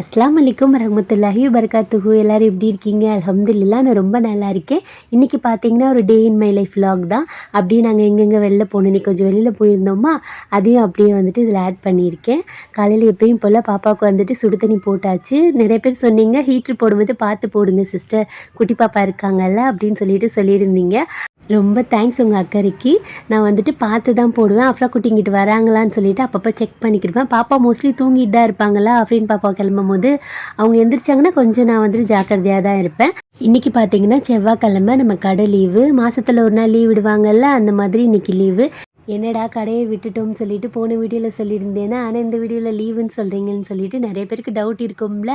அஸ்லாம் வலைக்கும் ரஹமத்துல்லாஹி வபரகாத்துஹு எல்லோரும் எப்படி இருக்கீங்க? அலமதுல்லா நான் ரொம்ப நல்லா இருக்கேன். இன்றைக்கி பார்த்தீங்கன்னா ஒரு day in my life vlog தான். அப்படியே நாங்கள் எங்கெங்கே வெளில போகணும் கொஞ்சம் வெளியில் போயிருந்தோமா அதையும் அப்படியே வந்துட்டு இதில் ஆட் பண்ணியிருக்கேன். காலையில் எப்பயும் போல் பாப்பாவுக்கு வந்துட்டு சுடு தண்ணி போட்டாச்சு. நிறைய பேர் சொன்னீங்க ஹீட்ரு போடும்போது பார்த்து போடுங்க சிஸ்டர் குட்டி பாப்பா இருக்காங்கல்ல அப்படின்னு சொல்லிட்டு சொல்லியிருந்தீங்க. ரொம்ப தேங்க்ஸ் உங்கள் அக்கறைக்கு. நான் வந்துட்டு பார்த்து தான் போடுவேன் அஃப்ரா குட்டிங்கிட்டு வராங்களான்னு சொல்லிட்டு அப்பப்போ செக் பண்ணிக்கிடுவேன் பாப்பா மோஸ்ட்லி தூங்கிட்டு தான் இருப்பாங்களா அப்படின்னு பாப்பா கிளம்பும் போது அவங்க எந்திரிச்சாங்கன்னா கொஞ்சம் நான் வந்துட்டு ஜாக்கிரதையாக தான் இருப்பேன். இன்றைக்கி பார்த்தீங்கன்னா செவ்வாய்க்கிழமை நம்ம கடை லீவு மாதத்தில் ஒரு நாள் லீவ் விடுவாங்கல்ல அந்த மாதிரி இன்றைக்கி லீவு என்னடா கடையை விட்டுட்டோம்னு சொல்லிட்டு போன வீடியோவில் சொல்லியிருந்தேன்னா ஆனால் இந்த வீடியோவில் லீவுன்னு சொல்கிறீங்கன்னு சொல்லிட்டு நிறைய பேருக்கு டவுட் இருக்கும்ல.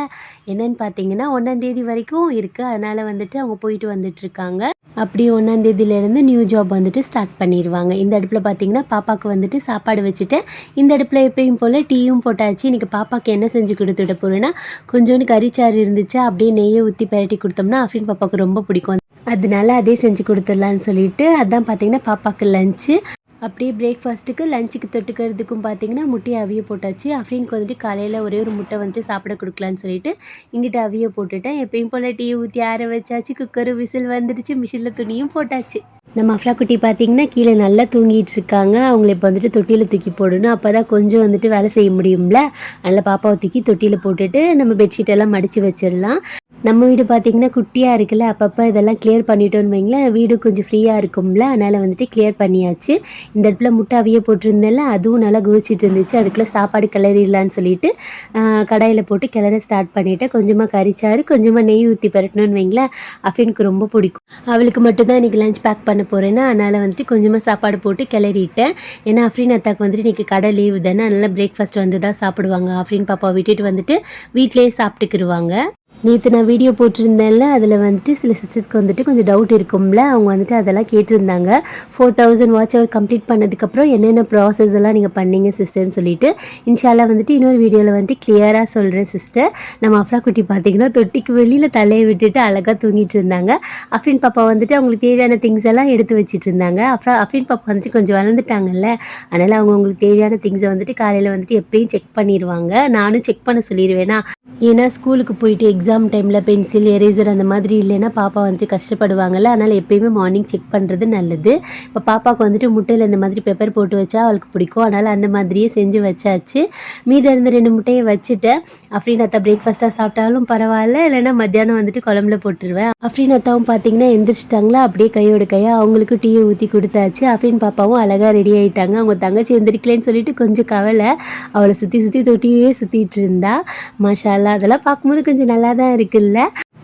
என்னன்னு பார்த்தீங்கன்னா ஒன்றாந்தேதி வரைக்கும் இருக்குது அதனால் வந்துட்டு அவங்க போயிட்டு வந்துட்டுருக்காங்க. அப்படி ஒன்றாந்தேதியிலேருந்து நியூ ஜாப் வந்துட்டு ஸ்டார்ட் பண்ணிடுவாங்க இந்த அடுப்பில் பார்த்தீங்கன்னா பாப்பாவுக்கு வந்துட்டு சாப்பாடு வச்சுட்டு இந்த அடுப்பில் எப்பயும் போல் டீயும் போட்டாச்சு. இன்றைக்கி பாப்பாவுக்கு என்ன செஞ்சு கொடுத்து விட போகிறேன்னா கொஞ்சோண்டு கறிச்சாறு இருந்துச்சு. அப்படியே நெய்யை ஊற்றி பரட்டி கொடுத்தோம்னா அஃபின் பாப்பாவுக்கு ரொம்ப பிடிக்கும். அதனால அதே செஞ்சு கொடுத்துடலான்னு சொல்லிட்டு அதான் பார்த்தீங்கன்னா பாப்பாவுக்கு லஞ்சு அப்படியே பிரேக்ஃபாஸ்ட்டுக்கு லஞ்சுக்கு தொட்டுக்கிறதுக்கும் பார்த்தீங்கன்னா முட்டையை அவிய போட்டாச்சு. அஃப்ரீனுக்கு வந்துட்டு காலையில் ஒரே ஒரு முட்டை வந்துட்டு சாப்பிட கொடுக்கலான்னு சொல்லிட்டு இங்கிட்ட அவிய போட்டுட்டேன். எப்பயும் போல் டீ ஊற்றி ஆற வச்சாச்சு. குக்கரு விசில் வந்துடுச்சு. மிஷினில் துணியும் போட்டாச்சு. நம்ம அஃப்ரா குட்டி பார்த்தீங்கன்னா கீழே நல்லா தூங்கிட்டு இருக்காங்க. அவங்கள இப்போ வந்துட்டு தொட்டியில் தூக்கி போடணும். அப்போ தான் கொஞ்சம் வந்துட்டு வேலை செய்ய முடியும்ல. அதனால் பாப்பாவை தூக்கி தொட்டியில் போட்டுட்டு நம்ம பெட்ஷீட் எல்லாம் மடித்து வச்சிடலாம். நம்ம வீடு பார்த்திங்கன்னா குட்டியாக இருக்குல்ல அப்பப்போ இதெல்லாம் கிளியர் பண்ணிட்டோன்னு வைங்களேன் வீடு கொஞ்சம் ஃப்ரீயாக இருக்கும்ல அதனால் வந்துட்டு கிளியர் பண்ணியாச்சு. இந்த இடத்துல முட்டை போட்டிருந்தேன்ல அதுவும் நல்லா குவிச்சிட்டு இருந்துச்சு. அதுக்குள்ளே சாப்பாடு கிளறிடலான்னு சொல்லிட்டு கடாயில் போட்டு கிளற ஸ்டார்ட் பண்ணிவிட்டேன் கொஞ்சமாக கறிச்சாறு கொஞ்சமாக நெய் ஊற்றி பரட்டணும்னு வைங்களேன் அஃபினுக்கு ரொம்ப பிடிக்கும். அவளுக்கு மட்டும்தான் இன்றைக்கி லஞ்ச் பேக் பண்ண போகிறேன்னா அதனால் வந்துட்டு கொஞ்சமாக சாப்பாடு போட்டு கிளறிட்டேன். ஏன்னா அஃப்ரீன் அத்தாக்கு வந்துட்டு இன்றைக்கி கடை லீவு தானே அதனால் பிரேக்ஃபாஸ்ட் வந்து தான் சாப்பிடுவாங்க. அஃப்ரீன் பாப்பா விட்டுட்டு வந்துட்டு வீட்டிலேயே சாப்பிட்டுக்கிருவாங்க. நேற்று நான் வீடியோ போட்டிருந்தேன்ல அதில் வந்துட்டு சில சிஸ்டர்ஸ்க்கு வந்துட்டு கொஞ்சம் டவுட் இருக்கும்ல. அவங்க வந்துட்டு அதெல்லாம் கேட்டிருந்தாங்க. Four thousand watch hour complete பண்ணதுக்கப்புறம் என்னென்ன ப்ராசஸ் எல்லாம் நீங்கள் பண்ணீங்க சிஸ்டர்னு சொல்லிட்டு. இன்ஷால்லாம் வந்துட்டு இன்னொரு வீடியோவில் வந்துட்டு கிளியராக சொல்கிறேன் சிஸ்டர் நம்ம அஃப்ரா குட்டி பார்த்தீங்கன்னா தொட்டிக்கு வெளியில் தலையை விட்டுட்டு அழகாக தூங்கிட்டு இருந்தாங்க. அஃப்ரின் பாப்பா வந்துட்டு அவங்களுக்கு தேவையான திங்ஸ் எல்லாம் எடுத்து வச்சுட்டு இருந்தாங்க. அப்புறம் அஃப்ரின் பாப்பா வந்துட்டு கொஞ்சம் வளர்ந்துட்டாங்கல்ல. அதனால் அவங்க அவங்களுக்கு தேவையான திங்ஸை வந்துட்டு காலையில் வந்துட்டு எப்பயும் செக் பண்ணிடுவாங்க நானும் செக் பண்ண சொல்லிடுவேனா ஏன்னா ஸ்கூலுக்கு போயிட்டு எக்ஸாம் டைமில் பென்சில் எரேசர் அந்த மாதிரி இல்லைன்னா பாப்பா வந்துட்டு கஷ்டப்படுவாங்கல்ல. அதனால் எப்பயுமே மார்னிங் செக் பண்ணுறது நல்லது. இப்போ பாப்பாவுக்கு வந்துட்டு முட்டையில் இந்த மாதிரி பெப்பர் போட்டு வச்சா அவளுக்கு பிடிக்கும். அதனால் அந்த மாதிரியே செஞ்சு வச்சாச்சு. மீதம் இருந்த ரெண்டு முட்டையை வச்சுட்டேன். அஃப்ரீன் அத்தா பிரேக்ஃபாஸ்ட்டாக சாப்பிட்டாலும் பரவாயில்ல. இல்லைன்னா மத்தியானம் வந்துட்டு குழம்புல போட்டுருவேன். அஃப்ரீன் அத்தாவும் பார்த்தீங்கன்னா எந்திரிச்சிட்டாங்களா? அப்படியே கையோட கையாக அவங்களுக்கு டீயை ஊற்றி கொடுத்தாச்சு. அஃப்ரீன் பாப்பாவும் அழகாக ரெடி ஆகிட்டாங்க அவங்க தங்கச்சி எந்திரிக்கலன்னு சொல்லிட்டு கொஞ்சம் கவலை. அவளை சுற்றி சுற்றி தொட்டியே சுற்றிட்டு இருந்தா. மாஷா அதெல்லாம் பார்க்கும்போது கொஞ்சம் நல்லா தான் இருக்குல்ல?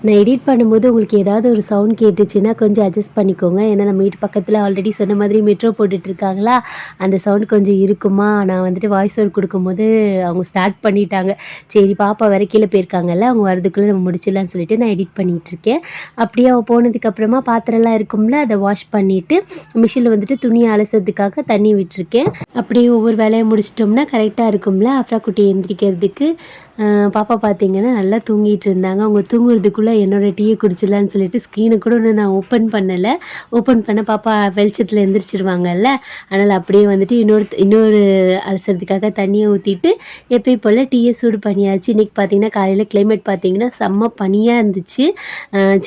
நான் எடிட் பண்ணும்போது உங்களுக்கு ஏதாவது ஒரு சவுண்ட் கேட்டுச்சுன்னா கொஞ்சம் அட்ஜஸ்ட் பண்ணிக்கோங்க. ஏன்னா நம்ம வீட்டு பக்கத்தில் ஆல்ரெடி சொன்ன மாதிரி மெட்ரோ போட்டுட்டு இருக்காங்களா அந்த சவுண்ட் கொஞ்சம் இருக்குமா? நான் வந்துட்டு வாய்ஸ் ஓவர் கொடுக்கும்போது அவங்க ஸ்டார்ட் பண்ணிட்டாங்க. சரி பாப்பா வர கீழே போயிருக்காங்கல்ல அவங்க வரதுக்குள்ளே நம்ம முடிச்சிடலான்னு சொல்லிட்டு நான் எடிட் பண்ணிகிட்டு இருக்கேன் அப்படியே அவள் போனதுக்கப்புறமா பாத்திரம்லாம் இருக்கும்ல அதை வாஷ் பண்ணிவிட்டு மிஷினில் வந்துட்டு துணியை அலசுறதுக்காக தண்ணி விட்டுருக்கேன். அப்படியே ஒவ்வொரு வேலையை முடிச்சிட்டோம்னா கரெக்டாக இருக்கும்ல அப்புறம் குட்டி எந்திரிக்கிறதுக்கு. பாப்பா பார்த்தீங்கன்னா நல்லா தூங்கிட்டு இருந்தாங்க. அவங்க தூங்குறதுக்குள்ளே என்னோடய டீயை குடிச்சிடலான்னு சொல்லிட்டு ஸ்க்ரீனை கூட ஒன்று நான் ஓப்பன் பண்ணலை. ஓப்பன் பண்ண பாப்பா வெளிச்சத்தில் எந்திரிச்சிருவாங்கல்ல. அதனால் அப்படியே வந்துட்டு இன்னொரு இன்னொரு அலசறதுக்காக தண்ணியை ஊற்றிட்டு எப்பயும் போல் டீயை சூடு பண்ணியாச்சு. இன்றைக்கி பார்த்தீங்கன்னா காலையில் கிளைமேட் பார்த்தீங்கன்னா செம்ம பனியாக இருந்துச்சு.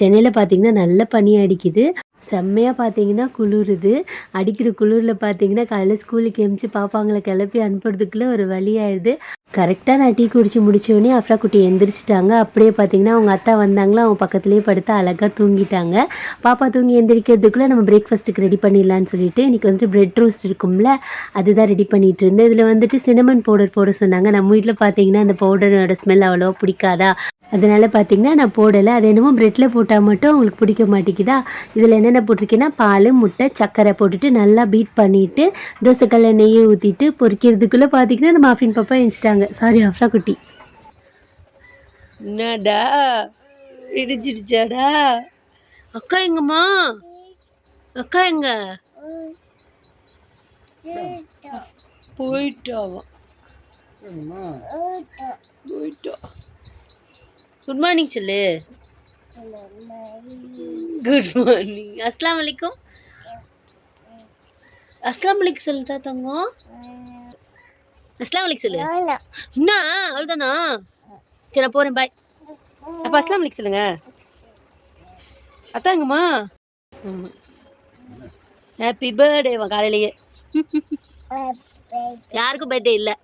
சென்னையில் பார்த்தீங்கன்னா நல்ல பனி அடிக்குது. செம்மையாக பார்த்தீங்கன்னா குளிருது. அடிக்கிற குளிரில் பார்த்தீங்கன்னா காலையில் ஸ்கூலுக்கு எமிச்சு பாப்பாங்களை கிளப்பி அனுப்புறதுக்குள்ளே ஒரு வழி ஆயிடுது. கரெக்டாக நான் டீ குடிச்சு முடிச்சோடனே அஃப்ரா குட்டி எந்திரிச்சிட்டாங்க. அப்படியே பார்த்தீங்கன்னா அவங்க அத்தா வந்தாங்களா அவங்க பக்கத்துலேயே படுத்து அழகாக தூங்கிட்டாங்க. பாப்பா தூங்கி எந்திரிக்கிறதுக்குள்ளே நம்ம பிரேக்ஃபாஸ்ட்டுக்கு ரெடி பண்ணிடலான்னு சொல்லிட்டு இன்றைக்கி வந்துட்டு ப்ரெட் ரோஸ்ட் இருக்கும்ல அதுதான் ரெடி பண்ணிகிட்டு இருந்தேன். இதில் வந்துட்டு சினமன் பவுடர் போட சொன்னாங்க. நம்ம வீட்டில் பார்த்தீங்கன்னா அந்த பவுடரோட ஸ்மெல் அவ்வளோவா பிடிக்காதா? அதனால் பார்த்தீங்கன்னா நான் போடலை. அது என்னமோ ப்ரெட்டில் போட்டால் மட்டும் உங்களுக்கு பிடிக்க மாட்டேங்குதா? இதில் என்னென்ன போட்டிருக்கேன்னா பால் முட்டை சர்க்கரை போட்டுட்டு நல்லா பீட் பண்ணிவிட்டு தோசைக்கல்ல நெய்யை ஊற்றிட்டு பொரிக்கிறதுக்குள்ளே பார்த்தீங்கன்னா நம்ம ஆஃபின் பாப்பா எழுச்சிட்டாங்க சாரி அஃப்ரா குட்டி. என்னடா? இடிச்சிடுச்சாடா? அக்கா எங்கம்மா? அக்கா எங்க? போயிட்டாவா? போயிட்டா. குட் மார்னிங் சொல்லு குட் மார்னிங் அஸ்லாம் வலைக்கும் அஸ்லாம் வலைக்கும் சொல்லுதா தங்கம் அஸ்லாம் வலைக்கும் சொல்லு என்ன அவ்வளோதானா சரி நான் போகிறேன் பாய் அப்போ அஸ்லாம் வலைக்கும் சொல்லுங்க. அத்தாங்கம்மா ஆமாம் ஹாப்பி பர்த்டேவா காலையிலேயே. யாருக்கும் பர்த்டே இல்லை.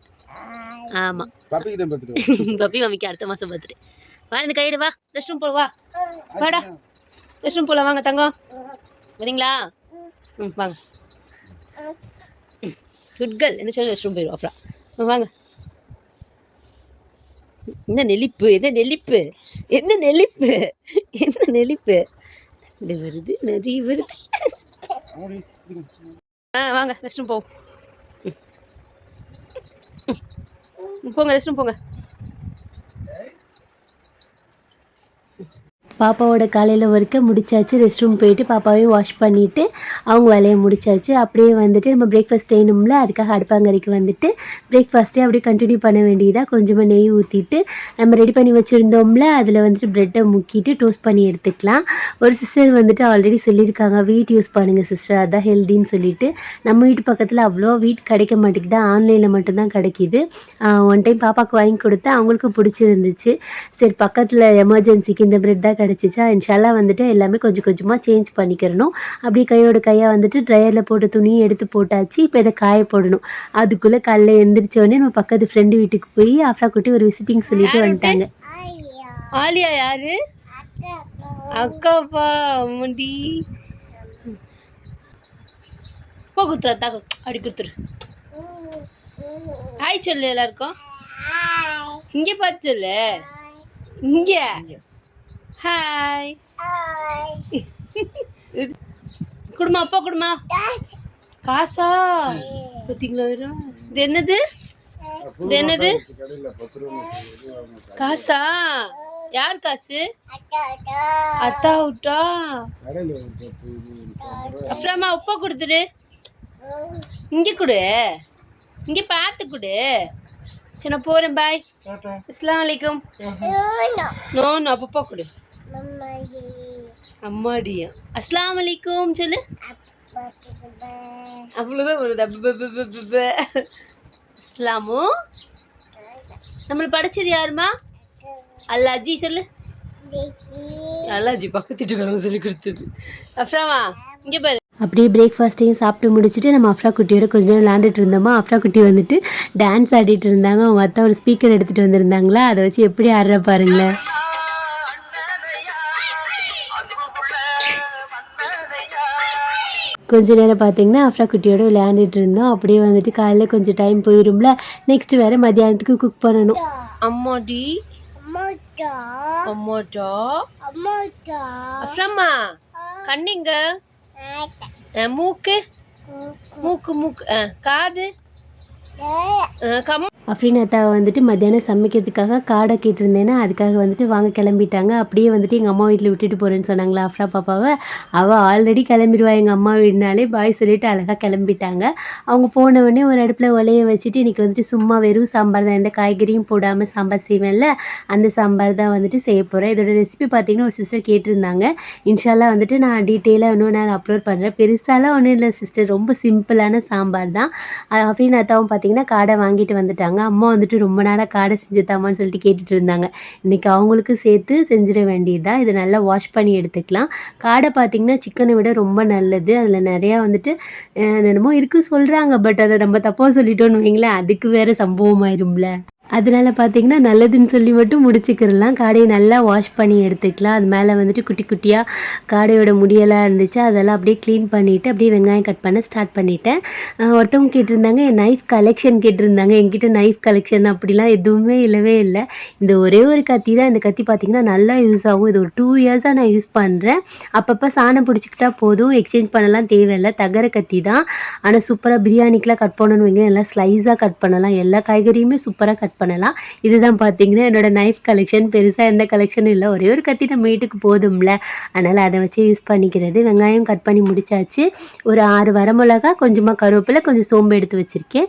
ஆமாம் பப்பி மம்மிக்கு அடுத்த மாதம் பர்த்டே வா இந்த கைடு வா. ரெஸ்ட் ரூம் போல வா. வாடா. ரெஸ்ட் ரூம் போகலாம் வாங்க தங்கம். வரீங்களா? ம் வாங்க. குட் கேர்ள் என்ன சொல்லி ரெஸ்ட் ரூம் போயிடுவோம் அப்புறம் வாங்க. என்ன நெளிப்பு என்ன நெளிப்பு என்ன நெளிப்பு என்ன நெளிப்பு. இது வருது நிறைய வருது. ஆ வாங்க ரெஸ்ட் ரூம் போவோம் போங்க ரெஸ்ட் ரூம் போங்க. பாப்பாவோட காலையில் ஒர்க்கை முடிச்சாச்சு. ரெஸ்ட் ரூம் போயிட்டு பாப்பாவையும் வாஷ் பண்ணிவிட்டு அவங்க வேலையை முடிச்சாச்சு. அப்படியே வந்துட்டு நம்ம பிரேக்ஃபாஸ்ட் செய்யணும்ல. அதுக்காக அடுப்பாங்கரைக்கு வந்துட்டு பிரேக்ஃபாஸ்ட்டே அப்படியே கண்டினியூ பண்ண வேண்டியதாக கொஞ்சமாக நெய் ஊற்றிட்டு நம்ம ரெடி பண்ணி வச்சுருந்தோம்ல. அதில் வந்துட்டு ப்ரெட்டை முக்கிட்டு டோஸ்ட் பண்ணி எடுத்துக்கலாம். ஒரு சிஸ்டர் வந்துட்டு ஆல்ரெடி சொல்லியிருக்காங்க வீட் யூஸ் பண்ணுங்கள் சிஸ்டர் அதான் ஹெல்தின்னு சொல்லிட்டு. நம்ம வீட்டு பக்கத்தில் அவ்வளோ வீட் கிடைக்க மாட்டேங்குது. ஆன்லைனில் மட்டும்தான் கிடைக்கிது. ஒன் டைம் பாப்பாவுக்கு வாங்கி கொடுத்தா அவங்களுக்கும் பிடிச்சிருந்துச்சு. சரி பக்கத்தில் எமர்ஜென்சிக்கு இந்த ப்ரெட் தான் கிடச்சிச்சா இன்ஷால்லா வந்துட்டு எல்லாமே கொஞ்சம் கொஞ்சமாக சேஞ்ச் பண்ணிக்கிறணும். அப்படியே கையோட கையாக வந்துட்டு ட்ரையரில் போட்ட துணியை எடுத்து போட்டாச்சு இப்போ இதை காய போடணும். அதுக்குள்ளே காலைல எந்திரிச்ச உடனே நம்ம பக்கத்து ஃப்ரெண்டு வீட்டுக்கு போய் ஆஃப்ரா குட்டி ஒரு விசிட்டிங் சொல்லிட்டு வந்துட்டாங்க. ஆலியா? யாரு? அக்காப்பா அம்மடி. போ குத்துரு அத்தா அப்படி குத்துரு ஹாய் சொல்லு எல்லாருக்கும். இங்கே பார்த்து சொல்லு. இங்கே. ஹாய் குடுமா அப்பா குடுமா. காசா? பார்த்தீங்களா? இது என்னது? இது என்னது? காசா? யார் காசு? அத்தா விட்டா அப்புறமா உப்பா கொடுத்துடு. இங்கே கொடு. இங்கே பார்த்து கொடு. சரி நான் போகிறேன் பாய் அஸ்லாம் வலைக்கும் நோ நோ அப்பப்பா கொடு. அம்மாடியா? அஸ்லாம் வலைக்கும் சொல்லு அவ்வளோதான் வருது. அஸ்லாமு. நம்மளை படிச்சது யாருமா? அல்லாஜி சொல்லு. அல்லாஜி. பக்கத்து வீட்டுக்காரங்க சொல்லி கொடுத்தது. அஃப்ராமா இங்கே பாரு. அப்படியே பிரேக்ஃபாஸ்ட்டையும் சாப்பிட்டு முடிச்சுட்டு நம்ம அஃப்ரா குட்டியோட கொஞ்ச நேரம் விளாண்டுட்டு இருந்தோமா? அஃப்ரா குட்டி வந்துட்டு டான்ஸ் ஆடிட்டு இருந்தாங்க. அவங்க அத்தா ஒரு ஸ்பீக்கர் எடுத்துகிட்டு வந்திருந்தாங்களா? அதை வச்சு எப்படி ஆடுற பாருங்களேன். கொஞ்ச நேரம் பார்த்தீங்கன்னா அஃப்ரா குட்டியோட விளையாண்டுட்டு இருந்தோம். அப்படியே வந்துட்டு காலையில் கொஞ்சம் டைம் போயிரும்ல. நெக்ஸ்ட் வேற மத்தியானத்துக்கு குக் பண்ணணும். அம்மாடி. அம்மாட்டா? அஃப்ரம்மா கண்ணிங்க மூக்கு. மூக்கு. மூக்கு காது. கம் அப்படின்னு அத்தாவை வந்துட்டு மத்தியானம் சமைக்கிறதுக்காக காடை கேட்டிருந்தேன்னா அதுக்காக வந்துட்டு வாங்க கிளம்பிட்டாங்க. அப்படியே வந்துட்டு எங்கள் அம்மா வீட்டில் விட்டுட்டு போகிறேன்னு சொன்னாங்களா அஃப்ரா பாப்பாவை. அவள் ஆல்ரெடி கிளம்பிடுவா. எங்கள் அம்மா வீடுனாலே பாய் சொல்லிட்டு அழகாக கிளம்பிட்டாங்க. அவங்க போன உடனே ஒரு அடுப்பில் ஒலைய வச்சுட்டு இன்றைக்கி வந்துட்டு சும்மா வெறும் சாம்பார் தான். எந்த காய்கறியும் போடாமல் சாம்பார் செய்வேன்ல. அந்த சாம்பார் தான் வந்துட்டு செய்ய போகிறேன் இதோட ரெசிபி பார்த்தீங்கன்னா ஒரு சிஸ்டர் கேட்டிருந்தாங்க. இன்ஷால்லா வந்துட்டு நான் டீட்டெயிலாக இன்னும் நான் அப்லோட் பண்ணுறேன் பெருசாலாம் ஒன்றும் இல்லை சிஸ்டர் ரொம்ப சிம்பிளான சாம்பார் தான். அஹ் அப்படின்னு அத்தாவும் பார்த்தீங்கன்னா காடை வாங்கிட்டு வந்துட்டாங்க. அம்மா வந்துட்டு ரொம்ப நேரம் காடை செஞ்சு தாமான்னு சொல்லிட்டு கேட்டுட்டு இருந்தாங்க இன்றைக்கி அவங்களுக்கு சேர்த்து செஞ்சிட வேண்டியதுதான் இதை நல்லா வாஷ் பண்ணி எடுத்துக்கலாம். காடை பார்த்தீங்கன்னா சிக்கனை விட ரொம்ப நல்லது. அதில் நிறையா வந்துட்டு என்னென்னமோ இருக்குது சொல்கிறாங்க பட் அதை நம்ம தப்பாக சொல்லிட்டோன்னு வைங்களேன். அதுக்கு வேறு சம்பவம் ஆயிரும்ல அதனால பார்த்தீங்கன்னா நல்லதுன்னு சொல்லி மட்டும் முடிச்சுக்கிறலாம். காடையை நல்லா வாஷ் பண்ணி எடுத்துக்கலாம். அது மேலே வந்துட்டு குட்டி குட்டியாக காடையோட முடியெல்லாம் இருந்துச்சு. அதெல்லாம் அப்படியே க்ளீன் பண்ணிவிட்டு அப்படியே வெங்காயம் கட் பண்ண ஸ்டார்ட் பண்ணிட்டேன். ஒருத்தவங்க கேட்டிருந்தாங்க என் நைஃப் கலெக்ஷன் கேட்டிருந்தாங்க. என்கிட்ட நைஃப் கலெக்ஷன் அப்படிலாம் எதுவுமே இல்லவே இல்லை. இந்த ஒரே ஒரு கத்தி தான். இந்த கத்தி பார்த்தீங்கன்னா நல்லா யூஸ் ஆகும். இது ஒரு டூ இயர்ஸாக நான் யூஸ் பண்ணுறேன் அப்பப்போ சாணம் பிடிச்சிக்கிட்டா போதும். எக்ஸ்சேஞ்ச் பண்ணலாம் தேவையில்லை. தகர கத்தி தான். ஆனால் சூப்பராக பிரியாணிக்கெலாம் கட் பண்ணணும் வைங்க நல்லா ஸ்லைஸாக கட் பண்ணலாம். எல்லா காய்கறியுமே சூப்பராக கட் பண்ணலாம். இதுதான் பார்த்தீங்கன்னா என்னோட நைஃப் கலெக்ஷன் பெருசாக எந்த கலெக்ஷனும் இல்லை. ஒரே ஒரு கத்தி நம்ம வீட்டுக்கு போதும்ல. அதனால் அதை வச்சு யூஸ் பண்ணிக்கிறது. வெங்காயம் கட் பண்ணி முடிச்சாச்சு. ஒரு ஆறு வரமிளகா கொஞ்சமாக கருவேப்பிலை கொஞ்சம் சோம்பு எடுத்து வச்சுருக்கேன்.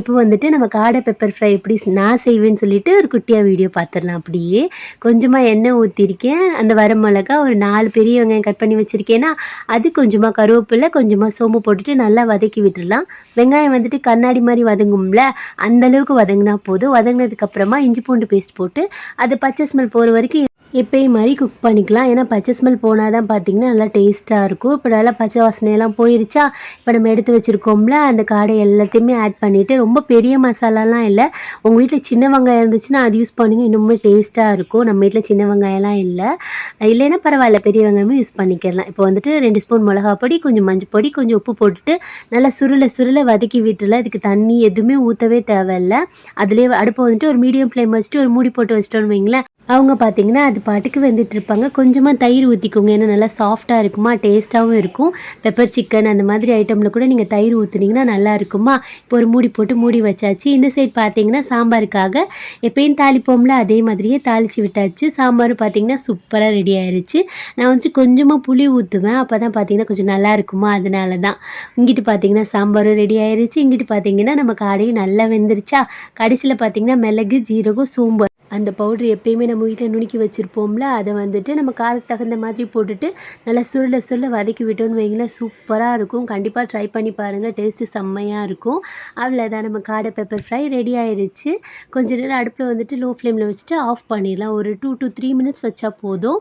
இப்போ வந்துட்டு நம்ம காடை பெப்பர் ஃப்ரை எப்படி நான் செய்வேன்னு சொல்லிட்டு ஒரு குட்டியாக வீடியோ பார்த்துடலாம் அப்படியே. கொஞ்சமாக எண்ணெய் ஊற்றிருக்கேன் அந்த வரமிளகா ஒரு நாலு பெரிய வெங்காயம் கட் பண்ணி வச்சுருக்கேன்னா அது கொஞ்சமாக கருவேப்பிலை கொஞ்சமாக சோம்பு போட்டுட்டு நல்லா வதக்கி விட்டுடலாம். வெங்காயம் வந்துட்டு கண்ணாடி மாதிரி வதங்கும்ல அந்த அளவுக்கு வதங்கினா போதும். வதங்கினதுக்கப்புறமா இஞ்சி பூண்டு பேஸ்ட் போட்டு அது பச்சை ஸ்மெல் போகிற வரைக்கும் இப்போயே மாதிரி குக் பண்ணிக்கலாம். ஏன்னா பச்சை ஸ்மெல் போனால் தான் பார்த்தீங்கன்னா நல்லா டேஸ்ட்டாக இருக்கும். இப்போ நல்லா பச்சை வாசனையெல்லாம் போயிருச்சா? இப்போ நம்ம எடுத்து வச்சுருக்கோம்ல அந்த காடை எல்லாத்தையுமே ஆட் பண்ணிவிட்டு ரொம்ப பெரிய மசாலாலாம் இல்லை. உங்கள் வீட்டில் சின்ன வெங்காயம் இருந்துச்சுன்னா அது யூஸ் பண்ணுங்க. இன்னுமே டேஸ்ட்டாக இருக்கும். நம்ம வீட்டில் சின்ன வெங்காயம்லாம் இல்லை. இல்லைன்னா பரவாயில்ல பெரிய வெங்காயமும் யூஸ் பண்ணிக்கலாம். இப்போ வந்துட்டு ரெண்டு ஸ்பூன் மிளகா பொடி கொஞ்சம் மஞ்சள் பொடி கொஞ்சம் உப்பு போட்டுட்டு நல்லா சுருளை சுருளை வதக்கி விட்டுல இதுக்கு தண்ணி எதுவுமே ஊற்றவே தேவையில்ல. அதுலேயே அடுப்பை வந்துட்டு ஒரு மீடியம் ஃப்ளேம் வச்சுட்டு ஒரு மூடி போட்டு வச்சிட்டோன்னு வைங்களேன் அவங்க பார்த்தீங்கன்னா அது பாட்டுக்கு வந்துட்டு இருப்பாங்க கொஞ்சமாக தயிர் ஊற்றிக்கோங்க ஏன்னா நல்லா சாஃப்டாக இருக்குமா? டேஸ்ட்டாகவும் இருக்கும். பெப்பர் சிக்கன் அந்த மாதிரி ஐட்டமில் கூட நீங்கள் தயிர் ஊற்றுனீங்கன்னா நல்லா இருக்குமா? இப்போ ஒரு மூடி போட்டு மூடி வச்சாச்சு. இந்த சைட் பார்த்தீங்கன்னா சாம்பாருக்காக எப்பயும் தாளிப்போம்ல? அதே மாதிரியே தாளித்து விட்டாச்சு. சாம்பாரும் பார்த்தீங்கன்னா சூப்பராக ரெடி ஆயிடுச்சு நான் வந்துட்டு கொஞ்சமாக புளி ஊற்றுவேன் அப்போ தான் பார்த்தீங்கன்னா கொஞ்சம் நல்லா இருக்குமா? அதனால தான் இங்கிட்டு பார்த்தீங்கன்னா சாம்பாரும் ரெடி ஆயிடுச்சு இங்கிட்டு பார்த்தீங்கன்னா நம்ம காடையும் நல்லா வெந்துருச்சா? கடைசியில் பார்த்தீங்கன்னா மிளகு ஜீரகம் சோம்பு அந்த பவுட்ரு எப்பயுமே நம்ம வீட்டில் நுணுக்கி வச்சுருப்போம்ல அதை வந்துட்டு நம்ம காரத்துக்கு தகுந்த மாதிரி போட்டுட்டு நல்லா சுருள சுருள வதக்கி விட்டோன்னு வைங்களேன் சூப்பராக இருக்கும். கண்டிப்பாக ட்ரை பண்ணி பாருங்கள் டேஸ்ட்டு செம்மையாக இருக்கும். அவ்வளோதான் நம்ம காடை பெப்பர் ஃப்ரை ரெடி ஆயிடுச்சு கொஞ்ச நேரம் அடுப்பில் வந்துட்டு லோ ஃப்ளேமில் வச்சுட்டு ஆஃப் பண்ணிடலாம். ஒரு டூ டு த்ரீ மினிட்ஸ் வச்சா போதும்.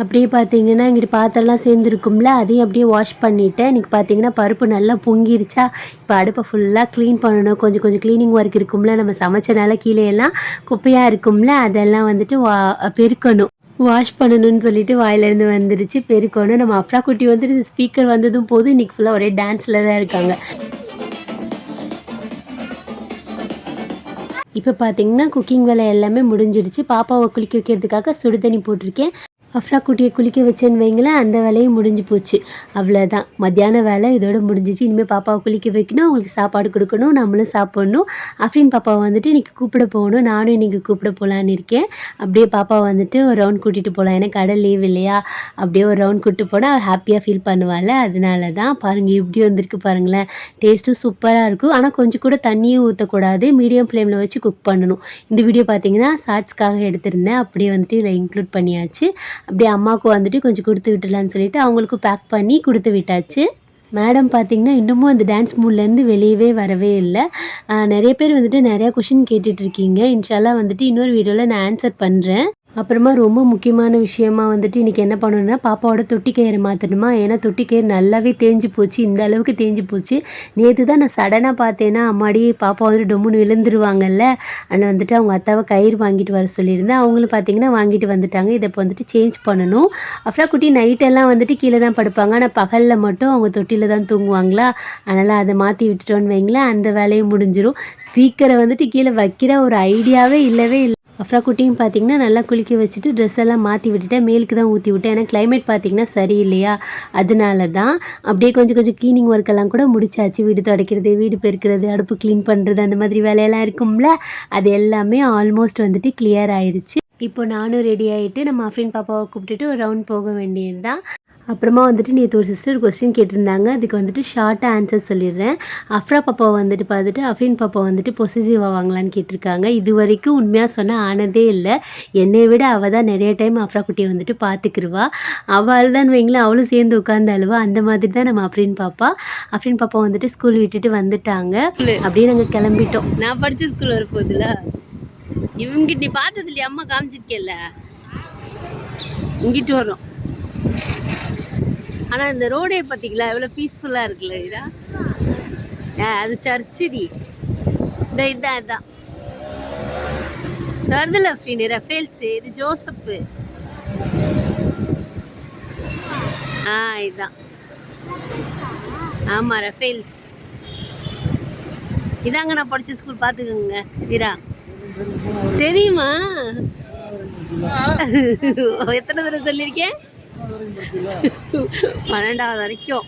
அப்படியே பார்த்தீங்கன்னா இங்கிட்டு பாத்திரம்லாம் சேர்ந்துருக்கும்ல அதையும் அப்படியே வாஷ் பண்ணிவிட்டேன் இன்றைக்கி பார்த்தீங்கன்னா பருப்பு நல்லா பொங்கிருச்சா? இப்போ அடுப்பை ஃபுல்லாக க்ளீன் பண்ணணும். கொஞ்சம் கொஞ்சம் க்ளீனிங் ஒர்க் இருக்கும்ல நம்ம சமைச்சனால கீழே எல்லாம் குப்பையாக இருக்கும்ல அதெல்லாம் வந்துட்டு வா பெருக்கணும். வாஷ் பண்ணணும்னு சொல்லிட்டு வாயிலேருந்து வந்துருச்சு பெருக்கணும். நம்ம அப்ரா குட்டி வந்துட்டு ஸ்பீக்கர் வந்ததும் போதும் இன்றைக்கி ஃபுல்லாக ஒரே டான்ஸில் தான் இருக்காங்க. இப்போ பார்த்தீங்கன்னா குக்கிங் வேலை எல்லாமே முடிஞ்சிடுச்சு பாப்பாவை குளிக்க வைக்கிறதுக்காக சுடு தண்ணி போட்டிருக்கேன். அஃப்ரா குட்டியை குளிக்க வச்சேன்னு வைங்களேன் அந்த வேலையும் முடிஞ்சு போச்சு. அவ்வளோதான் மத்தியான வேலை இதோட முடிஞ்சிச்சு. இனிமேல் பாப்பாவை குளிக்க வைக்கணும் அவங்களுக்கு சாப்பாடு கொடுக்கணும் நம்மளும் சாப்பிட்ணும். அஃப்ரின் பாப்பாவை வந்துட்டு இன்றைக்கி கூப்பிட போகணும். நானும் இன்றைக்கி கூப்பிட போகலான்னு இருக்கேன். அப்படியே பாப்பாவை வந்துட்டு ஒரு ரவுண்ட் கூட்டிகிட்டு போகலாம் ஏன்னா கடை லீவ் இல்லையா? அப்படியே ஒரு ரவுண்ட் கூப்பிட்டு போனால் அவள் ஹாப்பியாக ஃபீல் பண்ணுவாள் அதனால தான் பாருங்கள் இப்படி வந்திருக்கு பாருங்களேன். டேஸ்ட்டும் சூப்பராக இருக்கும். ஆனால் கொஞ்சம் கூட தண்ணியும் ஊற்றக்கூடாது மீடியம் ஃப்ளேமில் வச்சு குக் பண்ணணும். இந்த வீடியோ பார்த்தீங்கன்னா ஷார்ட்ஸ்க்காக எடுத்திருந்தேன். அப்படியே வந்துட்டு இதில் இன்க்ளூட் பண்ணியாச்சு. அப்படியே அம்மாவுக்கு வந்துட்டு கொஞ்சம் கொடுத்து விட்டுலான்னு சொல்லிட்டு அவங்களுக்கும் பேக் பண்ணி கொடுத்து விட்டாச்சு. மேடம் பார்த்தீங்கன்னா இன்னமும் அந்த டான்ஸ் மூட்லேருந்து வெளியவே வரவே இல்லை. நிறைய பேர் வந்துட்டு நிறையா கொஷின் கேட்டுட்ருக்கீங்க இன்ஷால்லா வந்துட்டு இன்னொரு வீடியோவில் நான் ஆன்சர் பண்ணுறேன் அப்புறமா ரொம்ப முக்கியமான விஷயமா வந்துட்டு இன்றைக்கி என்ன பண்ணணும்னா பாப்பாவோட தொட்டி கயிறு மாற்றணுமா ஏன்னா தொட்டி கயிறு நல்லாவே தேஞ்சு போச்சு. இந்த அளவுக்கு தேஞ்சு போச்சு. நேற்று தான் நான் சடனாக பார்த்தேன்னா அம்மாடி பாப்பா வந்துட்டு டொம்முன்னு விழுந்துருவாங்கல்ல. ஆனால் வந்துட்டு அவங்க அத்தாவை கயிறு வாங்கிட்டு வர சொல்லியிருந்தேன். அவங்களும் பார்த்தீங்கன்னா வாங்கிட்டு வந்துட்டாங்க. இதை இப்போ வந்துட்டு சேஞ்ச் பண்ணணும். அஃப்ரா குட்டி நைட்டெல்லாம் வந்துட்டு கீழே தான் படுப்பாங்க. ஆனால் பகலில் மட்டும் அவங்க தொட்டியில் தான் தூங்குவாங்களா? அதனால் அதை மாற்றி விட்டுட்டோன்னு வைங்களேன். அந்த வேலையும் முடிஞ்சிடும் ஸ்பீக்கரை வந்துட்டு கீழே வைக்கிற ஒரு ஐடியாவே இல்லவே இல்லை. அஃப்ரா குட்டியும் பார்த்தீங்கன்னா நல்லா குளிக்க வச்சுட்டு ட்ரெஸ் எல்லாம் மாற்றி விட்டுட்டேன். மேலுக்கு தான் ஊற்றி விட்டேன். ஏன்னா பார்த்திங்கன்னா சரி சரியில்லையா? அதனால தான் அப்படியே கொஞ்சம் கொஞ்சம் க்ளீனிங் ஒர்க் எல்லாம் கூட முடிச்சாச்சு. வீடு துடைக்கிறது வீடு பெருக்கிறது அடுப்பு க்ளீன் பண்ணுறது அந்த மாதிரி வேலையெல்லாம் இருக்கும்ல? அது எல்லாமே ஆல்மோஸ்ட் வந்துட்டு கிளியர் ஆயிடுச்சு இப்போ நானும் ரெடி ஆகிட்டு நம்ம அஃப்ரின் பாப்பாவை கூப்பிட்டுட்டு ஒரு ரவுண்ட் போக வேண்டியது தான் அப்புறமா வந்துட்டு நேற்று ஒரு சிஸ்டர் கொஸ்டின் கேட்டிருந்தாங்க. அதுக்கு வந்துட்டு ஷார்ட்டாக ஆன்சர் சொல்லிடுறேன். அஃப்ரா பாப்பா வந்துட்டு பார்த்துட்டு அஃப்ரின் பாப்பா வந்துட்டு பொசிசிவ் ஆவாங்களான்னு கேட்டிருக்காங்க. இது வரைக்கும் உண்மையாக சொன்னால் ஆனதே இல்லை. என்னை விட அவள் தான் நிறைய டைம் அஃப்ரா குட்டியை வந்துட்டு பார்த்துக்கிருவா. அவள் தான் வைங்களேன் அவளும் சேர்ந்து உட்காந்து அழுவா. அந்த மாதிரி தான் நம்ம அஃப்ரின் பாப்பா. அஃப்ரின் பாப்பா வந்துட்டு ஸ்கூல் விட்டுட்டு வந்துட்டாங்க. அப்படியே நாங்கள் கிளம்பிட்டோம். நான் படிச்ச ஸ்கூல் வரப்போகுதுல இவங்கிட்ட நீ பார்த்தது இல்லையா அம்மா காமிச்சிருக்கேல்ல? இங்கிட்டு வரும் ஆனால் இந்த ரோடே பார்த்தீங்களா எவ்வளோ பீஸ்ஃபுல்லாக இருக்குல்ல இதா? ஆ அது சர்ச்சுடி. இந்த இதுதான் இதுதான் வருதுல வருதுல்ல ரஃபேல்ஸு இது ஜோசப்பு. ஆ இதுதான் ஆமாம் ரஃபேல்ஸ். இதாங்க நான் படித்த ஸ்கூல் பார்த்துக்கோங்க வீரா தெரியுமா? எத்தனை தடவை சொல்லியிருக்கேன்? பன்னெண்டாவது வரைக்கும்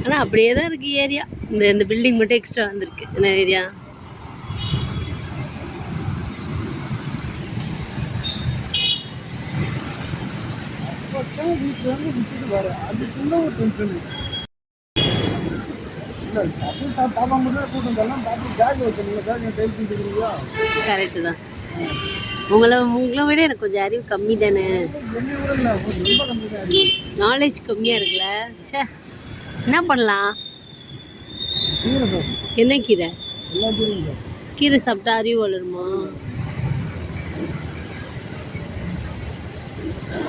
ஆனால் அப்படியே தான் இருக்கு ஏரியா இந்த இந்த பில்டிங் மட்டும் எக்ஸ்ட்ரா வந்திருக்கு. என்ன ஏரியா வீட்டுல இருந்து விட்டுட்டு வர. அதுக்குள்ள ஒரு டென்ஷன் இல்லை அப்படியே பா- பாப்பா மட்டும் தான் கூட்டம் தரலாம் பாப்பா பேக் வைக்கணுங்களா பேக் டைப் பண்ணிக்கிறீங்களா கரெக்டு தான். உங்களை உங்களை விட எனக்கு கொஞ்சம் அறிவு கம்மி தானே. நாலேஜ் கம்மியாக இருக்குல்ல. ச்சே. என்ன பண்ணலாம்? என்ன கீரை? கீரை சாப்பிட்டா அறிவு வளருமா?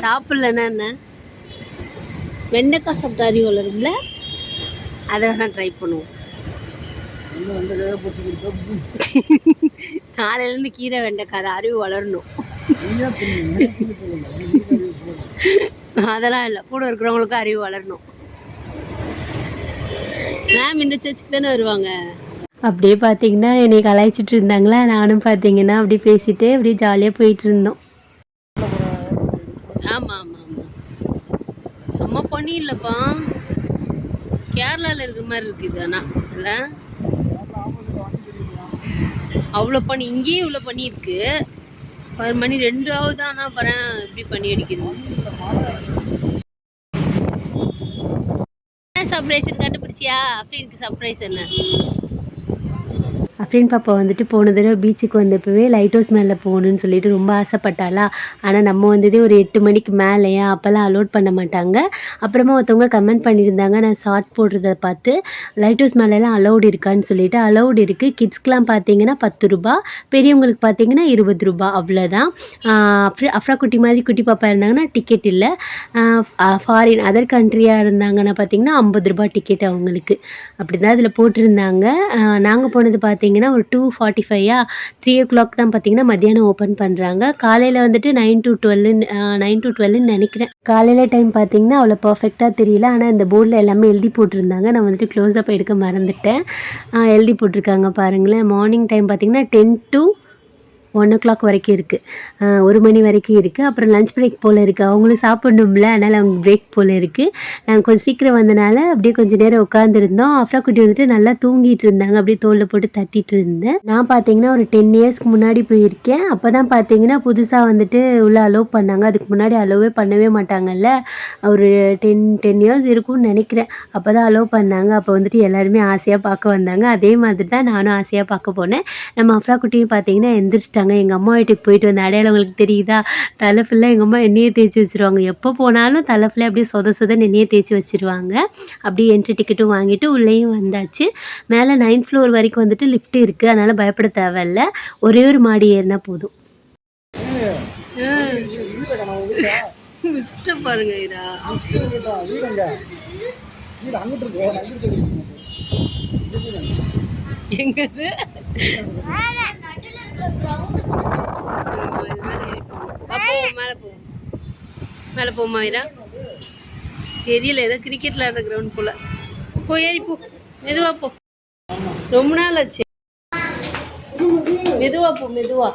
சாப்பிட்லன்னா என்ன? வெண்டைக்காய் சாப்பிட்டா அறிவு வளரும்ல? அதை வேணா ட்ரை பண்ணுவோம். நாளையிலேருந்து கீரை வெண்டைக்காய் அது அறிவு வளரணும். அதெல்லாம் இல்லை. கூட இருக்கிறவங்களுக்கும் அறிவு வளரணும். மேம் இந்த சர்ச்சுக்கு தானே வருவாங்க? அப்படியே பார்த்தீங்கன்னா என்னை கலாய்ச்சிட்டு இருந்தாங்களா? நானும் பார்த்தீங்கன்னா அப்படியே பேசிட்டு அப்படியே ஜாலியாக போயிட்டு இருந்தோம். ஆமாம் ஆமாம் ஆமாம் செம்ம பனி இல்லைப்பா. கேரளாவில் இருக்கிற மாதிரி இருக்குது ஆனால் இல்லை? அவ்வளோ பனி இங்கேயும் இவ்வளோ பனி இருக்கு. பர் மணி ரெண்டு ஆகுது ஆனால் பரேன் எப்படி பனி அடிக்குது சர்ப்ரைஸ் கண்டுபிடிச்சியா? அப்படின்னு சர்ப்ரைஸ் என்ன? அஃப்ரின் பாப்பா வந்துட்டு போன தடவை பீச்சுக்கு வந்தப்பவே லைட் ஹவுஸ் மேலே போகணுன்னு சொல்லிட்டு ரொம்ப ஆசைப்பட்டாளா. ஆனால் நம்ம வந்ததே ஒரு எட்டு மணிக்கு மேலேயா? அப்போல்லாம் அலோட் பண்ண மாட்டாங்க. அப்புறமா ஒருத்தவங்க கமெண்ட் பண்ணியிருந்தாங்க. நான் ஷார்ட் போடுறத பார்த்து லைட் ஹவுஸ் மேலெலாம் அலௌடு இருக்கான்னு சொல்லிட்டு அலௌடு இருக்குது கிட்ஸ்க்கெலாம் பார்த்தீங்கன்னா பத்து ரூபா. பெரியவங்களுக்கு பார்த்தீங்கன்னா இருபது ரூபா. அவ்வளோதான் அஃப்ரி அஃப்ரா குட்டி மாதிரி குட்டி பாப்பா இருந்தாங்கன்னா டிக்கெட் இல்லை. ஃபாரின் அதர் கண்ட்ரியாக இருந்தாங்கன்னா பார்த்தீங்கன்னா ஐம்பது ரூபா டிக்கெட் அவங்களுக்கு. அப்படி தான் அதில் போட்டிருந்தாங்க. நாங்கள் போனது பார்த்தீங்கன்னா ஒரு டூ ஃபார்ட்டி ஃபைவா த்ரீ ஓ கிளாக் தான் பார்த்தீங்கன்னா மத்தியானம் ஓப்பன் பண்ணுறாங்க காலையில் வந்துட்டு nine to twelve nine to டுவெல்னு நினைக்கிறேன். காலையில் டைம் பார்த்தீங்கன்னா அவ்வளோ பர்ஃபெக்டாக தெரியல. ஆனால் இந்த போர்டில் எல்லாமே எழுதி போட்டிருந்தாங்க. நான் வந்துட்டு க்ளோஸ் அப் எடுக்க மறந்துட்டேன். எழுதி போட்டிருக்காங்க பாருங்களேன். மார்னிங் டைம் பார்த்தீங்கன்னா ten to one o'clock வரைக்கும் இருக்குது ஒரு மணி வரைக்கும் இருக்குது அப்புறம் லஞ்ச் பிரேக் போல் இருக்குது அவங்களும் சாப்பிடணும்ல. அதனால் அவங்க பிரேக் போல் இருக்குது நாங்கள் கொஞ்சம் சீக்கிரம் வந்தனால அப்படியே கொஞ்சம் நேரம் உட்காந்துருந்தோம் அஃப்ரா குட்டி வந்துட்டு நல்லா தூங்கிட்டு இருந்தாங்க. அப்படியே தோலில் போட்டு தட்டிட்டு இருந்தேன். நான் பார்த்தீங்கன்னா ஒரு டென் இயர்ஸ்க்கு முன்னாடி போயிருக்கேன். அப்போ தான் பார்த்தீங்கன்னா புதுசாக வந்துட்டு உள்ள அலோவ் பண்ணாங்க. அதுக்கு முன்னாடி அலோவே பண்ணவே மாட்டாங்கல்ல. ஒரு டென் டென் இயர்ஸ் இருக்கும்னு நினைக்கிறேன். அப்போ தான் அலோவ் பண்ணாங்க. அப்போ வந்துட்டு எல்லாருமே ஆசையாக பார்க்க வந்தாங்க. அதே மாதிரி தான் நானும் ஆசையாக பார்க்க போனேன். நம்ம அஃப்ரா குட்டியும் பார்த்தீங்கன்னா வச்சுட்டாங்க எங்கள் அம்மா வீட்டுக்கு போயிட்டு வந்த அடையாளம் உங்களுக்கு தெரியுதா? தலை ஃபுல்லாக எங்கள் அம்மா எண்ணெயை தேய்ச்சி வச்சிருவாங்க. எப்போ போனாலும் தலை ஃபுல்லாக அப்படியே சொத சொத எண்ணெயை தேய்ச்சி வச்சிருவாங்க. அப்படியே என்ட்ரி டிக்கெட்டும் வாங்கிட்டு உள்ளேயும் வந்தாச்சு. மேலே நைன்த் ஃப்ளோர் வரைக்கும் வந்துட்டு லிஃப்ட் இருக்குது அதனால் பயப்பட தேவையில்ல. ஒரே ஒரு மாடி ஏறினா போதும். பாருங்க இதா எங்கது? மேலே போ மேலே போமா வீரா தெரியல ஏதோ கிரிக்கெட் விளையாடுற கிரவுண்ட் போல. போ ஏறி போ. மெதுவா போ. ரொம்ப நாள் ஆச்சு. மெதுவா போ மெதுவா.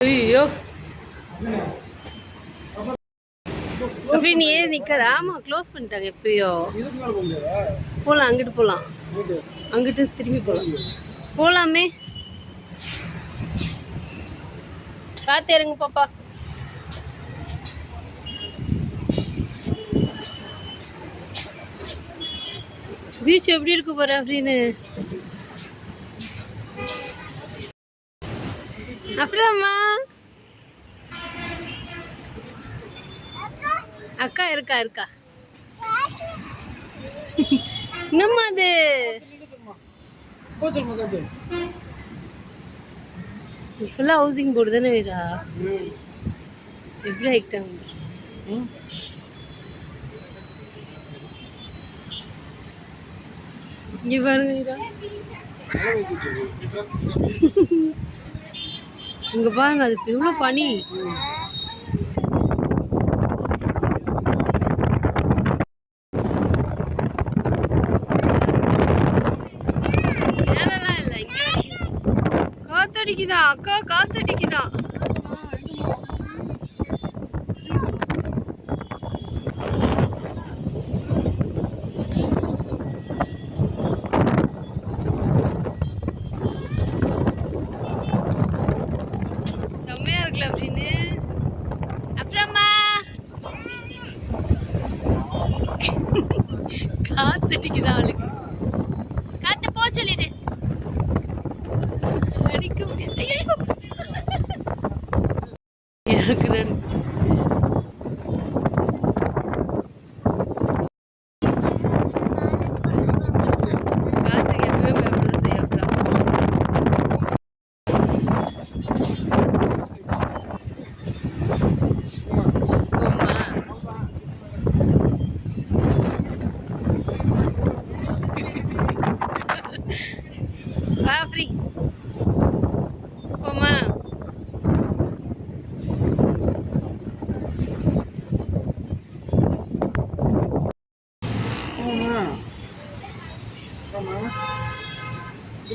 ஐயோ. அப்படி நீ ஏறி நிக்காத. ஆமா க்ளோஸ் பண்ணிட்டாங்க எப்பயோ. போகலாம் போலாம் அங்கிட்டு போலாம். அங்கிட்டு திரும்பி போலாம். போலாமே. பார்த்து இறங்கு பாப்பா. பீச் எப்படி இருக்கு பாரு அப்படின்னு? அப்புறம்மா அக்கா இருக்கா இருக்கா? என்னம்மா அது? ஃபுல்லாக ஹவுசிங் போர்டு தானே வீரா எப்படி ஆகிட்டாங்க இங்கே பாருங்க வீரா இங்கே பாருங்க அது எவ்வளோ பனி மேலலாம் இல்லை இங்கே காத்தடிக்குதா அக்கா காத்தடிக்குதா? செம்மையா இருக்குல்ல அப்படின்னு அப்புறமா காத்தடிக்குதா அவளுக்கு காத்து போ சொல்லிடு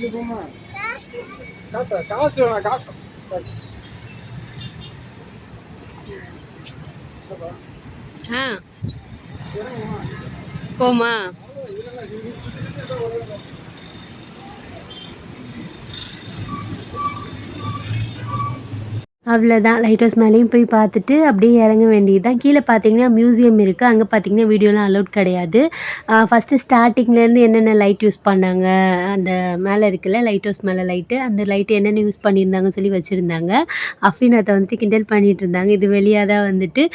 இது போமா காட்ட காசு வேணாம் காட்டு. ஆ. போமா அவ்வளோதான் லைட் ஹவுஸ் மேலேயும் போய் பார்த்துட்டு அப்படியே இறங்க வேண்டியது தான் கீழே பார்த்தீங்கன்னா மியூசியம் இருக்குது அங்கே பார்த்தீங்கன்னா வீடியோலாம் அலௌட் கிடையாது. ஃபஸ்ட்டு ஸ்டார்டிங்லேருந்து என்னென்ன லைட் யூஸ் பண்ணாங்க? அந்த மேலே இருக்குல்ல லைட் ஹவுஸ் மேலே லைட்டு அந்த லைட்டு என்னென்ன யூஸ் பண்ணியிருந்தாங்கன்னு சொல்லி வச்சுருந்தாங்க. அஃபின் அதை வந்துட்டு கிண்டல் பண்ணிட்டு இருந்தாங்க. இது வெளியாக தான் வந்துட்டு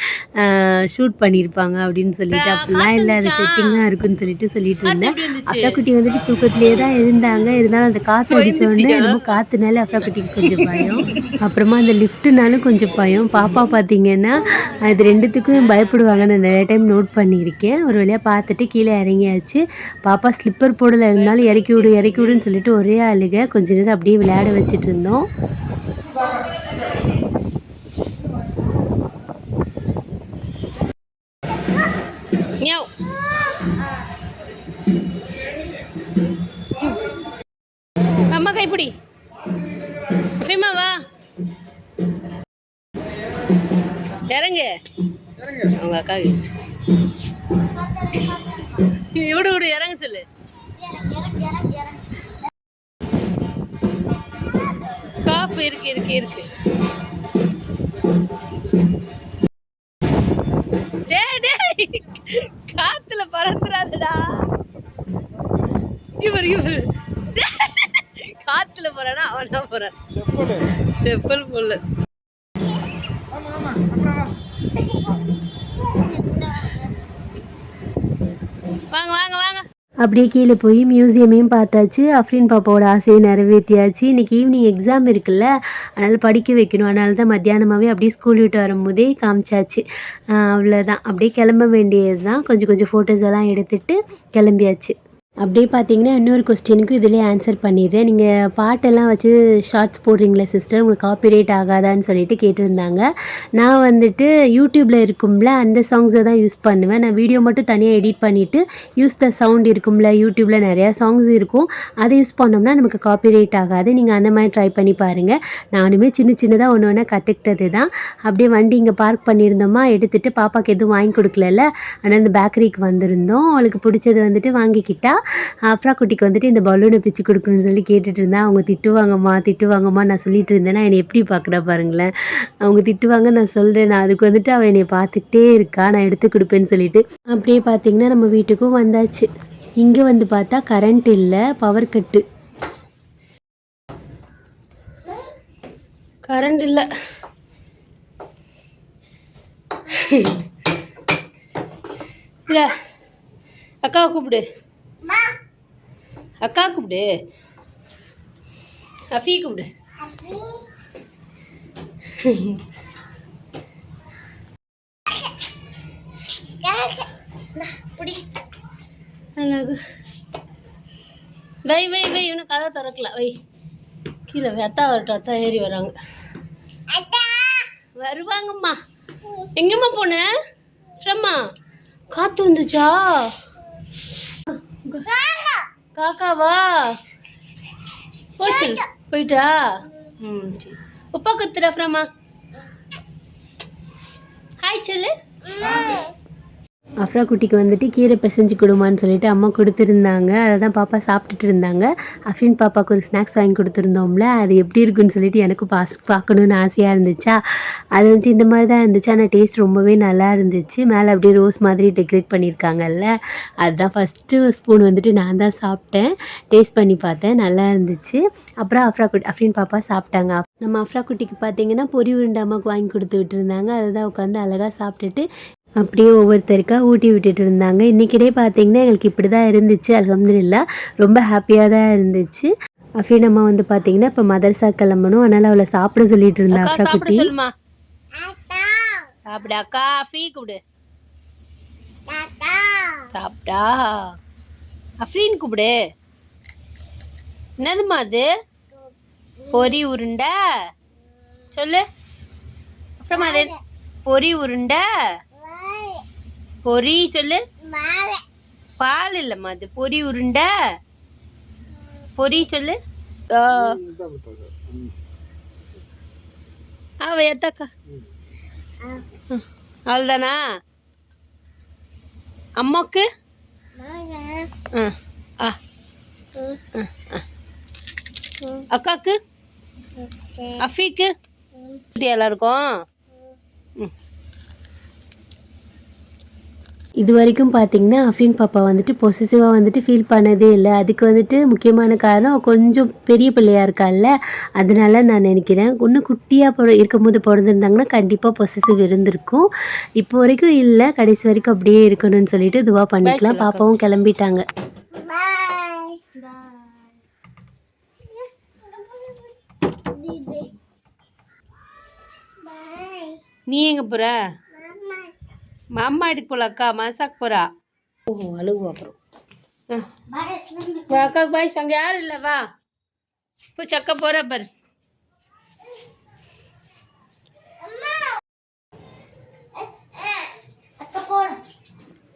ஷூட் பண்ணியிருப்பாங்க அப்படின்னு சொல்லிட்டு. அப்படிலாம் இல்லை அது செட்டிங்காக இருக்குன்னு சொல்லிட்டு சொல்லிட்டு இருந்தேன். அஃப்ரா குட்டி வந்துட்டு தூக்கத்திலே தான் இருந்தாங்க. இருந்தாலும் அந்த காற்று அடிச்ச உடனே என்னமோ காற்றுனால அஃப்ரா குட்டிக்கு கொஞ்சம் பயம். அப்புறமா அந்த லிஃப்ட்டுனாலும் கொஞ்சம் பயம். பாப்பா பார்த்தீங்கன்னா அது ரெண்டுத்துக்கும் பயப்படுவாங்க நான் நிறைய டைம் நோட் பண்ணியிருக்கேன். ஒரு வழியாக பார்த்துட்டு கீழே இறங்கியாச்சு. பாப்பா ஸ்லிப்பர் போடல இருந்தாலும் இறக்கி விடு இறக்கி விடுன்னு சொல்லிட்டு ஒரே ஆளுக கொஞ்ச நேரம் அப்படியே விளையாட வச்சுட்டு இருந்தோம். அம்மா கைப்பிடி. ஃபீமா வா. இறங்கு. அவங்க அக்கா விடு விடு இறங்க சொல்லு. ஸ்கார்ஃப் இருக்கு இருக்கு இருக்கு. காத்துல பறந்துடாதடா இவர் இவர். காத்துல போறானா அவனா போறான். செப்பல். செப்பல் புல்லு ஆமா ஆமா. அப்புறம் வாங்க வாங்க வாங்க. அப்படியே கீழே போய் மியூசியமையும் பார்த்தாச்சு. அஃப்ரின் பாப்பாவோட ஆசையை நிறைவேற்றியாச்சு இன்றைக்கி ஈவினிங் எக்ஸாம் இருக்குல்ல. அதனால் படிக்க வைக்கணும். அதனால தான் மத்தியானமாகவே அப்படியே ஸ்கூல் விட்டு வரும்போதே காமிச்சாச்சு. அவ்வளோதான் அப்படியே கிளம்ப வேண்டியது தான் கொஞ்சம் கொஞ்சம் ஃபோட்டோஸ் எல்லாம் எடுத்துகிட்டு கிளம்பியாச்சு. அப்படியே பார்த்தீங்கன்னா இன்னொரு கொஸ்டினுக்கு இதிலே ஆன்சர் பண்ணிடுறேன். நீங்கள் பாட்டெல்லாம் வச்சு ஷார்ட்ஸ் போடுறீங்களே சிஸ்டர் உங்களுக்கு காப்பிரைட் ஆகாதான்னு சொல்லிட்டு கேட்டிருந்தாங்க. நான் வந்துட்டு யூடியூப்பில் இருக்கும்ல அந்த சாங்ஸை தான் யூஸ் பண்ணுவேன். நான் வீடியோ மட்டும் தனியாக எடிட் பண்ணிவிட்டு யூஸ் த சவுண்ட் இருக்கும்ல யூடியூப்பில் நிறையா சாங்ஸ் இருக்கும். அதை யூஸ் பண்ணோம்னா நமக்கு காப்பிரைட் ஆகாது. நீங்கள் அந்த மாதிரி ட்ரை பண்ணி பாருங்கள் நானுமே சின்ன சின்னதாக ஒன்று ஒன்றா கற்றுக்கிட்டது தான். அப்படியே வண்டி இங்கே பார்க் பண்ணியிருந்தோமா எடுத்துகிட்டு பாப்பாவுக்கு எதுவும் வாங்கி கொடுக்கலல்ல. ஆனால் அந்த பேக்கரிக்கு வந்திருந்தோம். அவளுக்கு பிடிச்சது வந்துட்டு வாங்கிக்கிட்டா. அப்புறம் குட்டிக்கு வந்துட்டு இந்த பலூனை பிச்சு கொடுக்கணும்னு சொல்லி கேட்டுட்டு இருந்தேன். அவங்க திட்டுவாங்கம்மா திட்டுவாங்கம்மா நான் சொல்லிட்டு இருந்தேன்னா என்னை எப்படி பார்க்குறா பாருங்களேன். அவங்க திட்டுவாங்க நான் சொல்கிறேன் நான் அதுக்கு வந்துட்டு அவள் என்னை பார்த்துக்கிட்டே இருக்கா. நான் எடுத்து கொடுப்பேன்னு சொல்லிட்டு அப்படியே பார்த்தீங்கன்னா நம்ம வீட்டுக்கும் வந்தாச்சு. இங்கே வந்து பார்த்தா கரண்ட் இல்லை பவர் கட்டு கரண்ட் இல்லை. இல்லை அக்காவை கூப்பிடு. அக்கா கூப்பிடு. அஃபி கூப்பிடு. வை வை வை இவனுக்கு கதை திறக்கல. வை. கீழே வை. அத்தா வரட்டும். அத்தா ஏறி வராங்க. வருவாங்கம்மா. எங்கம்மா போன? ஃப்ரம்மா காத்து வந்துச்சா? காக்காவா? போச்சு. போயிட்டா? ம் சரி. உப்பா குத்துற ஃப்ரம்மா ஹாய் சொல்லு. அஃப்ரா குட்டிக்கு வந்துட்டு கீரை பிசைஞ்சு கொடுமான்னு சொல்லிட்டு அம்மா கொடுத்துருந்தாங்க. அதை தான் பாப்பா சாப்பிட்டுட்டு இருந்தாங்க. அஃபின் பாப்பாவுக்கு ஒரு ஸ்நாக்ஸ் வாங்கி கொடுத்துருந்தோம்ல அது எப்படி இருக்குன்னு சொல்லிட்டு எனக்கும் பாஸ் பார்க்கணுன்னு ஆசையாக இருந்துச்சா? அது வந்துட்டு இந்த மாதிரி தான் இருந்துச்சு. ஆனால் டேஸ்ட் ரொம்பவே நல்லா இருந்துச்சு. மேலே அப்படியே ரோஸ் மாதிரி டெக்கரேட் பண்ணியிருக்காங்கல்ல அதுதான் ஃபஸ்ட்டு ஸ்பூன் வந்துட்டு நான் தான் சாப்பிட்டேன். டேஸ்ட் பண்ணி பார்த்தேன். நல்லா இருந்துச்சு. அப்புறம் அஃப்ரா குட்டி அஃப்ரின் பாப்பா சாப்பிட்டாங்க. நம்ம அஃப்ரா குட்டிக்கு பார்த்தீங்கன்னா பொரி உருண்டை அம்மாவுக்கு வாங்கி கொடுத்து விட்டுருந்தாங்க அதை தான் உட்காந்து அழகாக சாப்பிட்டுட்டு அப்படியே ஒவ்வொருத்தருக்கா ஊட்டி விட்டுட்டு இருந்தாங்க. இன்றைக்கிட்டே பார்த்தீங்கன்னா எங்களுக்கு இப்படி தான் இருந்துச்சு. அல்ஹம்துலில்லா ரொம்ப ஹாப்பியாக தான் இருந்துச்சு. அஃபீன் அம்மா வந்து பார்த்தீங்கன்னா இப்போ மதரசா கிளம்பணும். அதனால் அவளை சாப்பிட சொல்லிட்டு இருந்தா அக்கா குட்டி. சொல்லுமா? சாப்பிடு அக்கா ஃபீ கூப்பிடு சாப்பிட்டா அஃப்ரீன் கூப்பிடு என்னதும்மா அது? பொரி உருண்டை? சொல்லு. அப்புறமா அது பொரி உருண்டை? பொரி சொல்லு. பால் இல்லைம்மா அது. பொரி உருண்டை. பொரி சொல்லு. அவ எத்தக்கா அவ்வளோதானா அம்மாக்கு? ஆ ஆ. ஆ, ஆ. அக்காக்கு? அஃபீக்கு? எல்லாருக்கும்? ம். இது வரைக்கும் பார்த்தீங்கன்னா அஃப்ரீன் பாப்பா வந்துட்டு பொசிசிவாக வந்துட்டு ஃபீல் பண்ணதே இல்லை. அதுக்கு வந்துட்டு முக்கியமான காரணம் கொஞ்சம் பெரிய பிள்ளையா இருக்கால்ல அதனால நான் நினைக்கிறேன் இன்னும் குட்டியாக பிற இருக்கும்போது பிறந்திருந்தாங்கன்னா கண்டிப்பாக பொசிசிவ் இருந்திருக்கும். இப்போ வரைக்கும் இல்லை கடைசி வரைக்கும் அப்படியே இருக்கணும்னு சொல்லிட்டு துவா பண்ணிக்கலாம். பாப்பாவும் கிளம்பிட்டாங்க. நீ எங்க போற? அக்கா மசாக் போறா. ஓ அழுவு அப்புறம். ஆ. வா அக்கா பாய் அங்க யாரும் இல்லை வா. இப்போ சக்க போற பாரு.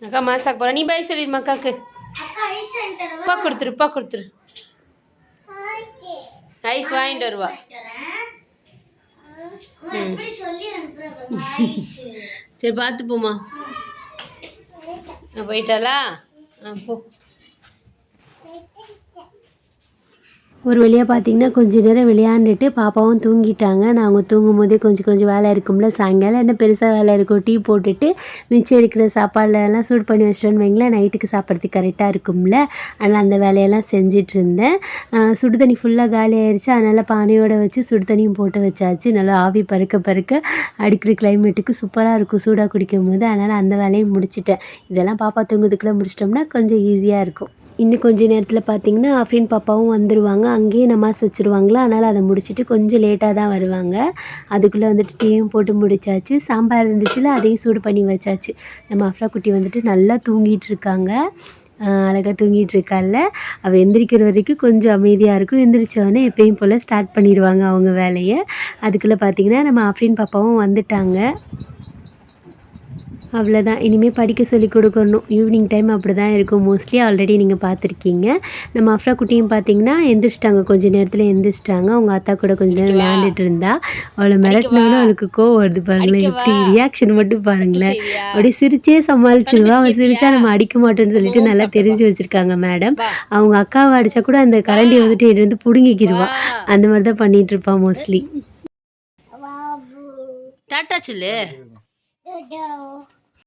அக்கா மசாக் போறா. நீ பாய் சொல்லிடுமா அக்காக்கு? பா கொடுத்துரு பா கொடுத்துரு. ஐஸ் வாங்கிட்டு வருவா. ம் சரி பார்த்து போமா போயிட்டாளா? ஆ போ. ஒரு வழியாக பார்த்தீங்கன்னா கொஞ்ச நேரம் விளையாண்டுட்டு பாப்பாவும் தூங்கிட்டாங்க. நாங்கள் தூங்கும் போதே கொஞ்சம் கொஞ்சம் வேலை இருக்கும்ல சாயங்காலம் என்ன பெருசாக வேலை இருக்கும் டீ போட்டுட்டு மிச்சம் இருக்கிற சாப்பாடுல எல்லாம் சூடு பண்ணி வச்சிட்டோன்னு வைங்களேன் நைட்டுக்கு சாப்பிட்றதுக்கு கரெக்டாக இருக்கும்ல. அதனால் அந்த வேலையெல்லாம் செஞ்சிட்டு இருந்தேன். சுடு தண்ணி ஃபுல்லாக காலி ஆயிடுச்சு அதனால் பானையோட வச்சு சுடு தண்ணியும் போட்டு வச்சாச்சு. நல்லா ஆவி பறக்க பறக்க அடிக்கிற கிளைமேட்டுக்கு சூப்பராக இருக்கும் சூடாக குடிக்கும் போது அதனால் அந்த வேலையும் முடிச்சிட்டேன். இதெல்லாம் பாப்பா தூங்குறதுக்குள்ளே முடிச்சிட்டோம்னா கொஞ்சம் ஈஸியாக இருக்கும். இன்னும் கொஞ்ச நேரத்தில் பார்த்தீங்கன்னா அஃப்ரின் பாப்பாவும் வந்துடுவாங்க அங்கேயே நமாஸ் வச்சுருவாங்களா? அதனால் அதை முடிச்சுட்டு கொஞ்சம் லேட்டாக தான் வருவாங்க. அதுக்குள்ளே வந்துட்டு டீயும் போட்டு முடிச்சாச்சு. சாம்பார் இருந்துச்சுல அதையும் சூடு பண்ணி வச்சாச்சு. நம்ம அஃப்ரா குட்டி வந்துட்டு நல்லா தூங்கிட்டு இருக்காங்க. அழகாக தூங்கிட்டு இருக்கால அவள் எந்திரிக்கிற வரைக்கும் கொஞ்சம் அமைதியாக இருக்கும். எந்திரிச்சோடனே எப்பயும் போல் ஸ்டார்ட் பண்ணிடுவாங்க அவங்க வேலையை. அதுக்குள்ளே பார்த்தீங்கன்னா நம்ம அஃப்ரின் பாப்பாவும் வந்துட்டாங்க. அவ்வளோதான் இனிமேல் படிக்க சொல்லி கொடுக்கணும். ஈவினிங் டைம் அப்படி தான் இருக்கும். மோஸ்ட்லி ஆல்ரெடி நீங்கள் பார்த்துருக்கீங்க. நம்ம அஃப்ரா குட்டியும் பார்த்தீங்கன்னா எந்திரிச்சிட்டாங்க. கொஞ்ச நேரத்தில் எந்திரிச்சிட்டாங்க. அவங்க அத்தா கூட கொஞ்ச நேரம் விளையாண்டுட்டு இருந்தா. அவளை மிரட்டினோன்னு அவளுக்கு கோவம் வருது பாருங்களேன். எப்படி ரியாக்ஷன் மட்டும் பாருங்களேன். அப்படியே சிரிச்சே சமாளிச்சிருவா. அவன் சிரிச்சா நம்ம அடிக்க மாட்டோம்னு சொல்லிட்டு நல்லா தெரிஞ்சு வச்சிருக்காங்க மேடம். அவங்க அக்காவை அடிச்சா கூட அந்த கரண்டி வந்துட்டு இது வந்து பிடுங்கிக்கிடுவா. அந்த மாதிரி தான் பண்ணிட்டு இருப்பா மோஸ்ட்லி டாட்டா சொல்லு.